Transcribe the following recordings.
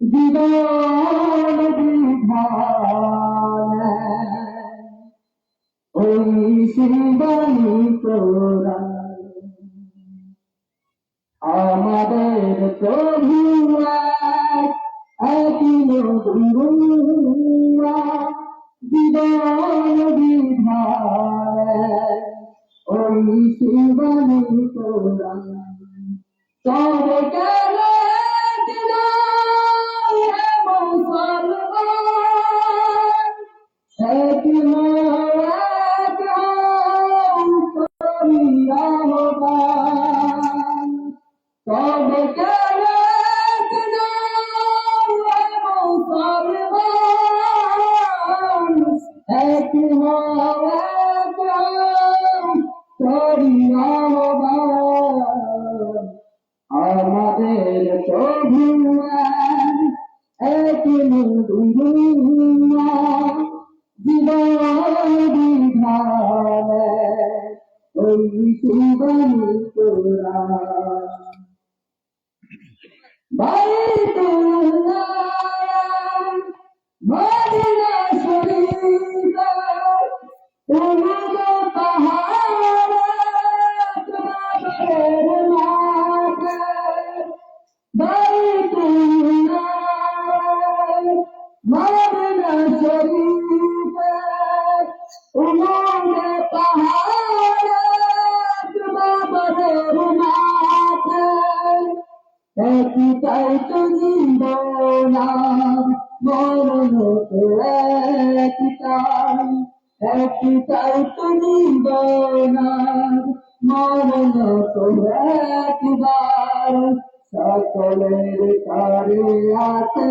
জীবন বিধান ওই শিবানী কোরআন আমাদের প্রভু এক, একই জীবন বিধান ওই কোরআন তবে এক নদুয়া জীবন বিধান ওই সুবানি তোরা বাইতুল্লাহ মদিনা শরীফ উমদ মদিনা শরীফ উমদ পাহাড় তোমাদের মাঠ একটাই তো জীবনা মরণ তো একটাই একটাই তো জীবনা মরণ তো একবার সকলের কারে আছে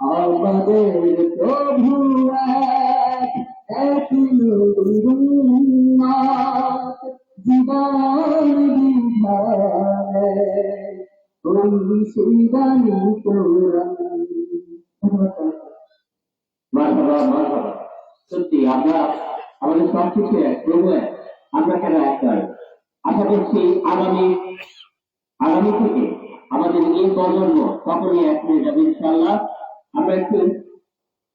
আমাদের প্রভু এক জীবন বিধানে শিবানী কোরআন মারহাবা মারহাবা সত্যি আমরা আমাদের সব কিছু আমরা কেন এক আশা করছি আগামী আগামী থেকে আমাদের এই প্রজন্ম সকলে এক হয়ে যাবে ইনশাআল্লাহ। আমরা একটু